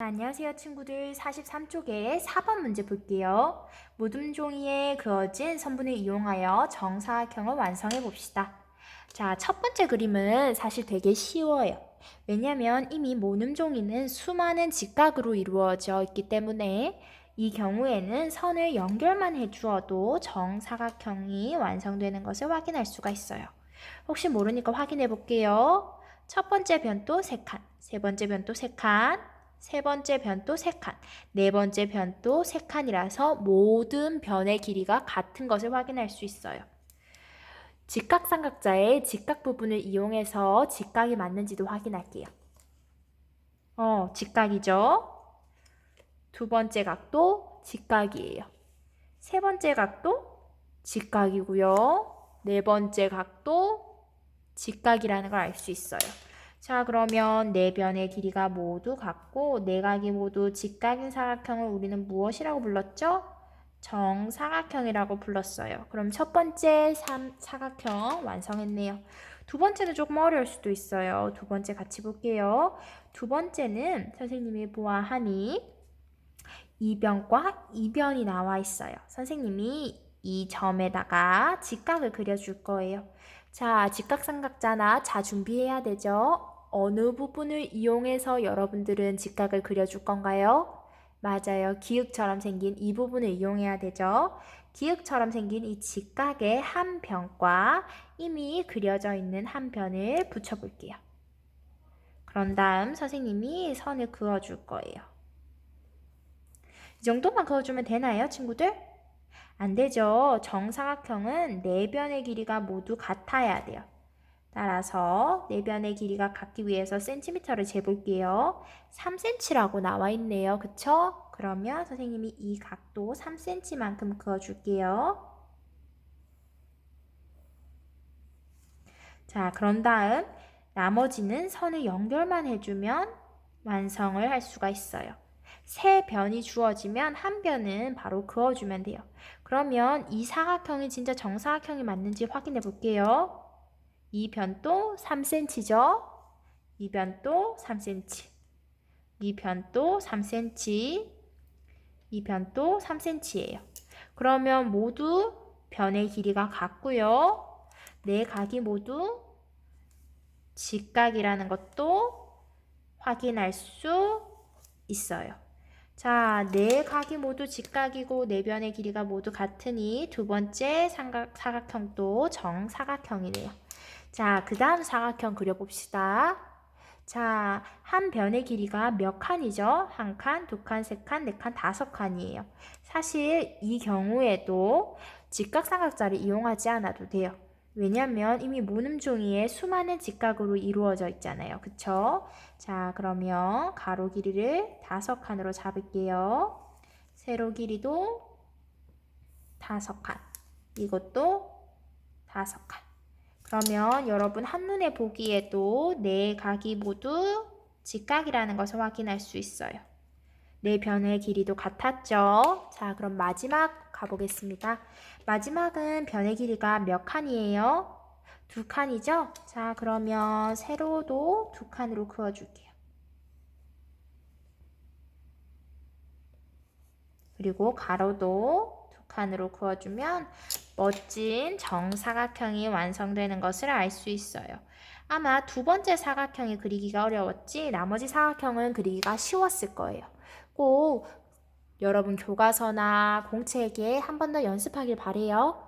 안녕하세요 친구들 43쪽에 4번 문제 볼게요. 모둠 종이에 그어진 선분을 이용하여 정사각형을 완성해 봅시다. 자, 첫 번째 그림은 사실 되게 쉬워요. 왜냐면 이미 모둠 종이는 수많은 직각으로 이루어져 있기 때문에 이 경우에는 선을 연결만 해주어도 정사각형이 완성되는 것을 확인할 수가 있어요. 혹시 모르니까 확인해 볼게요. 첫 번째 변도 3칸, 세 번째 변도 3칸, 세 번째 변도 3칸, 네 번째 변도 3칸이라서 모든 변의 길이가 같은 것을 확인할 수 있어요. 직각삼각자의 직각 부분을 이용해서 직각이 맞는지도 확인할게요. 어, 직각이죠? 두 번째 각도 직각이에요. 세 번째 각도 직각이고요. 네 번째 각도 직각이라는 걸 알 수 있어요. 자, 그러면 네 변의 길이가 모두 같고 네 각이 모두 직각인 사각형을 우리는 무엇이라고 불렀죠? 정사각형이라고 불렀어요. 그럼 첫 번째 삼, 사각형 완성했네요. 두 번째는 조금 어려울 수도 있어요. 두 번째 같이 볼게요. 두 번째는 선생님이 보아하니 이변과 이변이 나와 있어요. 선생님이 이 점에다가 직각을 그려줄 거예요. 자, 직각삼각자나 자 준비해야 되죠? 어느 부분을 이용해서 여러분들은 직각을 그려줄 건가요? 맞아요. 기역처럼 생긴 이 부분을 이용해야 되죠. 기역처럼 생긴 이 직각의 한 변과 이미 그려져 있는 한 변을 붙여볼게요. 그런 다음 선생님이 선을 그어줄 거예요. 이 정도만 그어주면 되나요, 친구들? 안 되죠. 정사각형은 네 변의 길이가 모두 같아야 돼요. 따라서 네 변의 길이가 같기 위해서 센티미터를 재볼게요. 3cm라고 나와 있네요. 그쵸? 그러면 선생님이 이 각도 3cm만큼 그어줄게요. 자, 그런 다음 나머지는 선을 연결만 해주면 완성을 할 수가 있어요. 세 변이 주어지면 한 변은 바로 그어주면 돼요. 그러면 이 사각형이 진짜 정사각형이 맞는지 확인해 볼게요. 이 변도 3cm죠? 이 변도 3cm. 이 변도 3cm. 이 변도 3cm예요. 그러면 모두 변의 길이가 같고요. 네 각이 모두 직각이라는 것도 확인할 수 있어요. 자, 네 각이 모두 직각이고 네 변의 길이가 모두 같으니 두 번째 삼각, 사각형도 정사각형이네요. 자, 그 다음 사각형 그려봅시다. 자, 한 변의 길이가 몇 칸이죠? 한 칸, 두 칸, 세 칸, 네 칸, 다섯 칸이에요. 사실 이 경우에도 직각삼각자를 이용하지 않아도 돼요. 왜냐면 이미 모눔 종이에 수많은 직각으로 이루어져 있잖아요. 그쵸? 자, 그러면 가로 길이를 다섯 칸으로 잡을게요. 세로 길이도 다섯 칸. 이것도 다섯 칸. 그러면 여러분 한눈에 보기에도 네 각이 모두 직각이라는 것을 확인할 수 있어요. 네 변의 길이도 같았죠? 자, 그럼 마지막 가보겠습니다. 마지막은 변의 길이가 몇 칸이에요? 두 칸이죠? 자, 그러면 세로도 두 칸으로 그어줄게요. 그리고 가로도 두 칸으로 그어주면 멋진 정사각형이 완성되는 것을 알 수 있어요. 아마 두 번째 사각형이 그리기가 어려웠지 나머지 사각형은 그리기가 쉬웠을 거예요. 꼭 여러분 교과서나 공책에 한 번 더 연습하길 바래요.